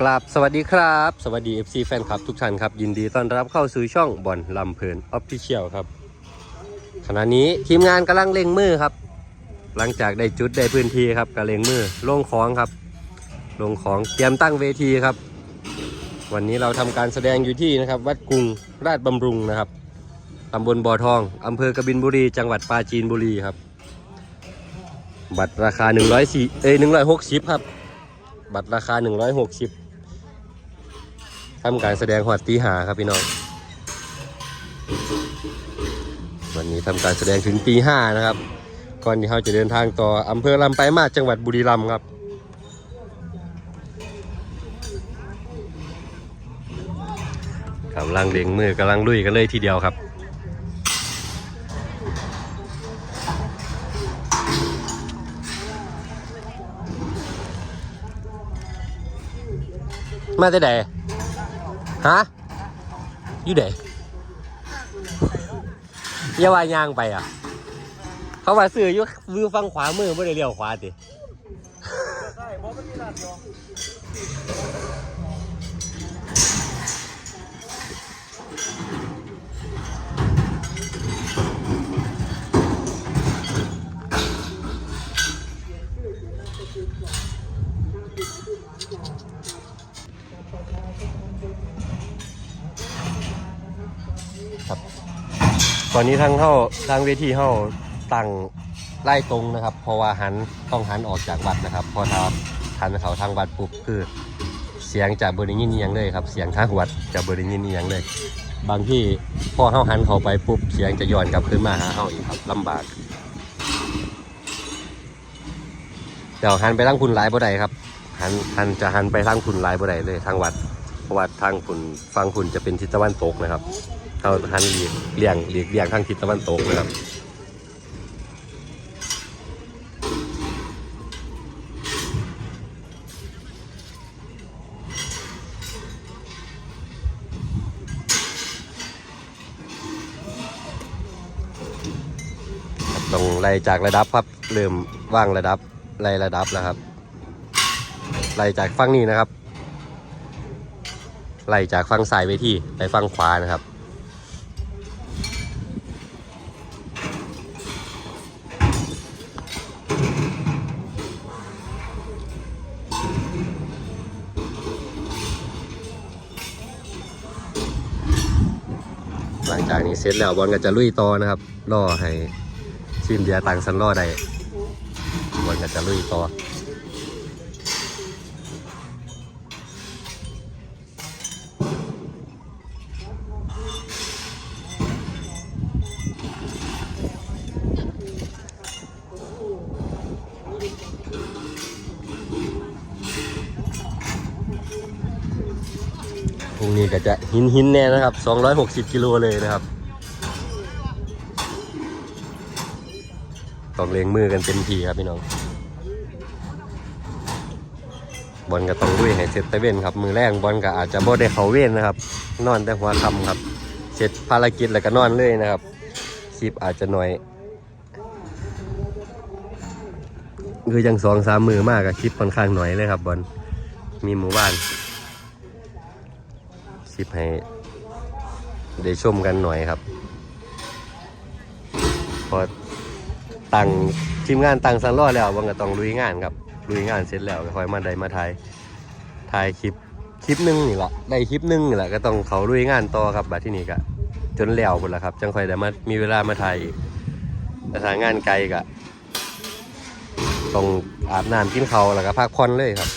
กราบสวัสดีครับ สวัสดี FC แฟนคลับทุกท่านครับ ยินดีต้อนรับเข้าสู่ช่องบอลลำเพลินออฟฟิเชียลครับ ขณะนี้ทีมงานกำลังเล็งมือครับ หลังจากได้จุดได้พื้นที่ครับก็เล็งมือลงของครับ ลงของเตรียมตั้งเวทีครับ วันนี้เราทำการแสดงอยู่ที่นะครับ วัดกรุงราชบำรุงนะครับตำบลบ่อทองอำเภอกบินบุรี จังหวัดปราจีนบุรีครับ บัตรราคา104เอ้ย160ครับบัตรราคา 160 ทำการแสดงหอดตีหาครับพี่น้อง วันนี้ทำการแสดงถึงตีห้านะครับ ก่อนที่เขาจะเดินทางต่ออำเภอลำไปลายมาจังหวัดบุรีรัมย์ครับกำลังเลียงมือกำลังลุยกันเลยทีเดียวครับมาแต่ไหน ฮะอยู่ไหนอย่าว่ายางไปอะ เขาว่าซื้ออยู่วิวฟังขวามือไม่ได้เลี้ยวขวาติใช่บอกไม่มีร้านยอง ตอนนี้ทางเข้าทางเวทีเข้าตั้งไล่ตรงนะครับ เพราะว่าหันต้องหันออกจากวัดนะครับ พอทาหันเขาทางวัดปุ๊บคือเสียงจากบริยินเอียงเลยครับ เสียงทางวัดจะบริยินเอียงเลย บางที่พอเข้าหันเขาไปปุ๊บเสียงจะย้อนกลับขึ้นมาหาเข้าอีกครับลำบากเดี๋ยวหันไปทางคุณหลายบ่ได้ครับหันหันจะหันไปทางคุณหลายบ่ได้เลยทางวัดเพราะว่าทางคุณฟังคุณจะเป็นทิศตะวันตกนะครับ เขาหันหลีกเลียงหลีกเลียงทางทิศตะวันตกนะครับต้องไล่จากระดับครับเริ่มว่างระดับไล่ระดับแล้วครับไล่จากฝั่งนี้นะครับไล่จากฝั่งซ้ายไปที่ไปฝั่งขวานะครับ จากนี้เสร็จแล้วบอลก็จะลุยต่อนะครับล่อให้ทีมเดียต่างสันล่อได้บอลก็จะลุยต่อ ก็จะหินหินแน่นะครับ 260 กิโลเลยนะครับ ต้องเลี้ยงมือกันเต็มที่ครับพี่น้อง บอลก็ต้องลุยให้เสร็จแต่เว้นครับ มือแรกบอลก็อาจจะบ่ได้เขาเว้นนะครับ นอนแต่หัวคำครับ เสร็จภารกิจแล้วก็นอนเลยนะครับคลิปอาจจะหน้อยคือยังสองสามมือมากกับคลิปค่อนข้างหน่อยเลยครับบอลมีหมู่บ้าน ลิปให้ได้ชมกันหน่อยครับ พอตั้งทีมงานตั้งสันรอดแล้ววันก็ต้องลุยงานครับลุยงานเสร็จแล้วก็ค่อยมาได้มาถ่ายถ่ายคลิปคลิปหนึงนี่แหละได้คลิปหนึงนี่แหละก็ต้องเขาลุยงานต่อครับบัดที่นี่ก็จนแล้วหมดแล้วครับ จังค่อยได้มามีเวลามาถ่ายอีกแต่ถ้างานไกลก็ต้องอาบน้ำกินเขาวแล้วก็พักผ่อนเลยครับ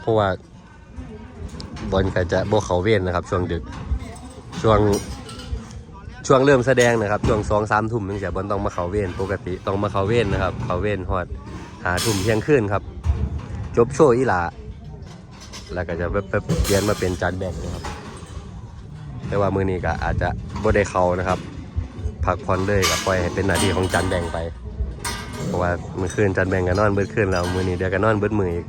เพราะว่า บอลก็จะโบเขาเว้นนะครับ ช่วงดึกช่วงช่วงเริ่มแสดงนะครับ ช่วงสองสามทุ่มตั้งแต่บอลต้องมาเขาเว้นปกติต้องมาเขาเว้นนะครับ เขาเว้นฮอดหาทุ่มเที่ยงคืนครับ จบโชว์อีหลาแล้วก็จะเปเปลี่ยนมาเป็นจานแบกนะครับ แต่ว่ามือนี้ก็อาจจะบ่ได้เขานะครับพักผ่อนเลยกับปล่อยให้เป็นหน้าที่ของจานแบ่งไป เพราะว่ามือคืนจานแบ่งกันนอนเบิดคืนแล้วมือนี้เดี๋ยวกันนอนเบิดมืออีก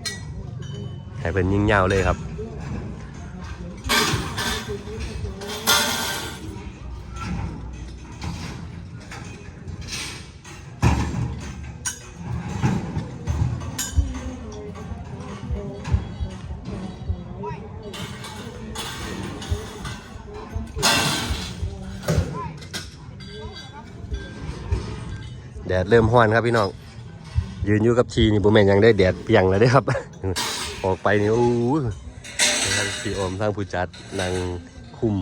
ให้เป็นยิ่งยาวเลยครับ ดดเริ่มห้อนครับพี่น้อง ยืนอยู่กับทีนี่บุแมนยังได้แดดเปียงแล้วด้ครับ ออกไปนี่โอ้ทางพี่อมทางผู้จัดนางคุม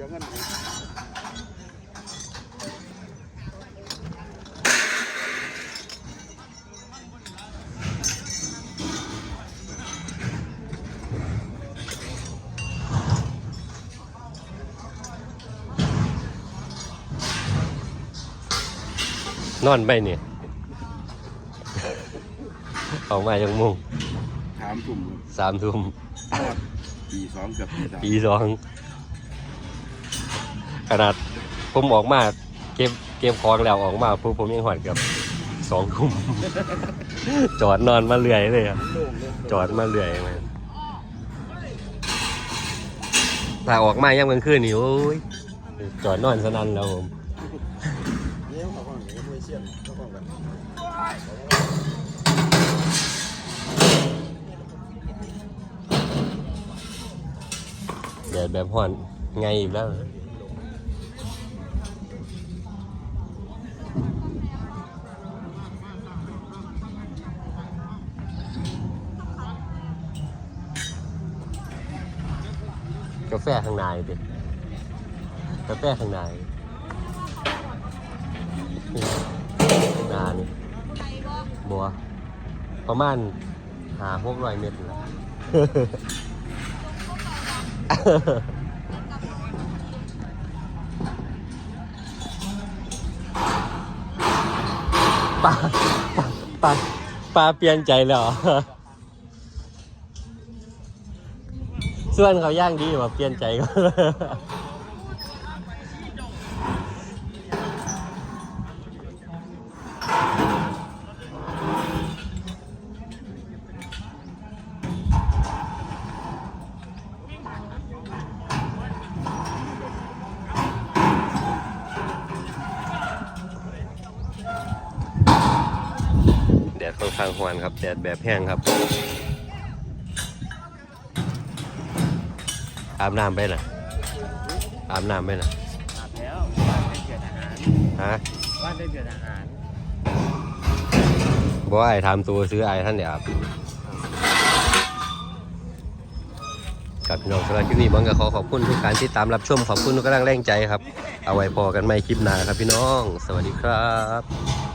นอนไปเนี่ยออกมายังมุงถามกลุ่มสามทุ่ม ปีสองเกับปีสาม ปีสอง ขนาดผมออกมาเก็บเก็บของแล้วออกมาปุ๊บผมยังหอดเกับสองทุ่ม จอดนอนมาเรื่อยเลยอะจอดมาเรื่อยมาถ้าออกมายังกลางคืนนี่โอ้ยจอดนอนสนั่นแล้วผมเนี่ยเขาเขาไม่เชี่ยนเขาฟังกันแดดแบบห่อนไงอีกแล้วาแฟข้างในดิกาแฟข้างในนานานี่บัวประมาณหาหกร้อยเมตรนะปลาปลาปลาปลาเปลี่ยนใจแล้ว ส่วนเขาย่างดีกว่าเปลี่ยนใจก็แดดค่อนข้างหวนครับ แดดแบบแห้งครับ อาบน้ำไปน่ะ อาบน้ำไปน่ะอาบแล้วบ้านได้เกิดอาหารฮะบ้านได้เกิดอาหารบอกว่ไอ้ทำตัวซื้อไอ้ท่านเดี๋ยวอาบครับพี่น้องสำหรับคลิปนี้บังก็ขอขอบคุณทุกการที่ตามรับชมขอบคุณทุกกำลังแรงใจครับ เอาไว้พอกันใหม่คลิปหน้าครับพี่น้อง สวัสดีครับ